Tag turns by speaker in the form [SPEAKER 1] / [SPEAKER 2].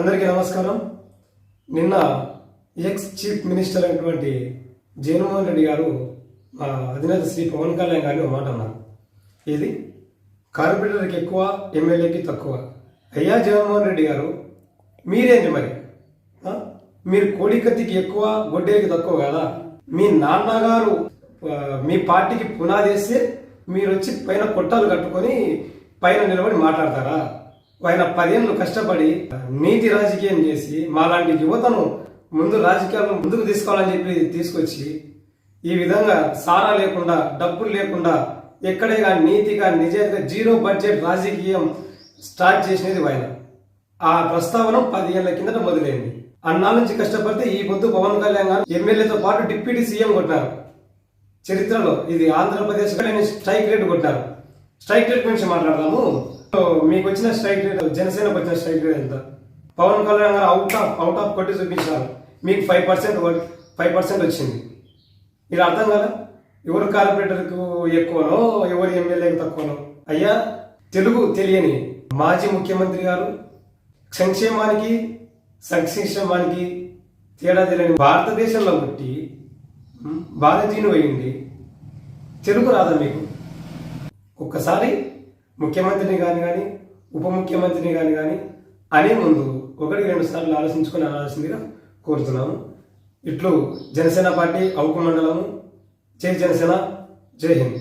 [SPEAKER 1] అందరికీ నమస్కారం. నిన్న ఎక్స్ చీఫ్ మినిస్టర్ అయినటువంటి జగన్మోహన్ రెడ్డి గారు మా అధినేత శ్రీ పవన్ కళ్యాణ్ గారిని ఒక మాట అన్నారు. ఇది కార్పొరేటర్కి ఎక్కువ ఎమ్మెల్యేకి తక్కువ. అయ్యా జగన్మోహన్ రెడ్డి గారు మీరేంటి మరి? మీరు కోడికత్తికి ఎక్కువ గొడ్డేకి తక్కువ కదా. మీ నాన్నగారు మీ పార్టీకి పునాదేస్తే మీరు వచ్చి పైన కొట్టాలు కట్టుకొని పైన నిలబడి మాట్లాడతారా? ఆయన పదేళ్ళు కష్టపడి నీతి రాజకీయం చేసి మాలాంటి యువతను ముందు రాజకీయాలను ముందుకు తీసుకోవాలని చెప్పి తీసుకొచ్చి ఈ విధంగా సారా లేకుండా డబ్బులు లేకుండా ఎక్కడే కానీ నీతిగా నిజంగా జీరో బడ్జెట్ రాజకీయం స్టార్ట్ చేసినది ఆయన ఆ ప్రస్తావన పదిహేళ్ళ కిందట మొదలైంది. అన్నాళ్ళ నుంచి కష్టపడితే ఈ పొద్దు పవన్ కళ్యాణ్ గారు ఎమ్మెల్యేతో పాటు డిప్యూటీ సీఎం కొట్టారు చరిత్రలో ఇది ఆంధ్రప్రదేశ్ స్ట్రైక్ రేట్ కొట్టారు స్ట్రైక్ రేట్ గురించి మాట్లాడదాము. మీకు వచ్చిన స్ట్రైక్ రేట్ జనసేనకు వచ్చిన స్ట్రైక్ రేట్ ఎంత? పవన్ కళ్యాణ్ గారు అవుట్ ఆఫ్ అవుట్ ఆఫ్ కొట్టి చూపించారు. మీకు ఫైవ్ పర్సెంట్ ఫైవ్ పర్సెంట్ వచ్చింది. ఇది అర్థం కదా? ఎవరు కార్పొరేటర్కు ఎక్కువనో ఎవరు ఎమ్మెల్యేకి తక్కువనో? అయ్యా తెలుగు తెలియని మాజీ ముఖ్యమంత్రి గారు సంక్షేమానికి సంక్షేమానికి తేడా తెలియని భారతదేశంలో పుట్టి ఉమ్, భారతీయుని అయింది తెలుగు రాదా మీకు? ఒక్కసారి ముఖ్యమంత్రిని కానీ కానీ ఉప ముఖ్యమంత్రిని కానీ కానీ అనే ముందు ఒకటి రెండు సార్లు ఆలోచించుకొని అనాల్సిందిగా కోరుతున్నాము. ఇట్లు జనసేన పార్టీ అవుకు మండలము. జై జనసేన జై హింద్.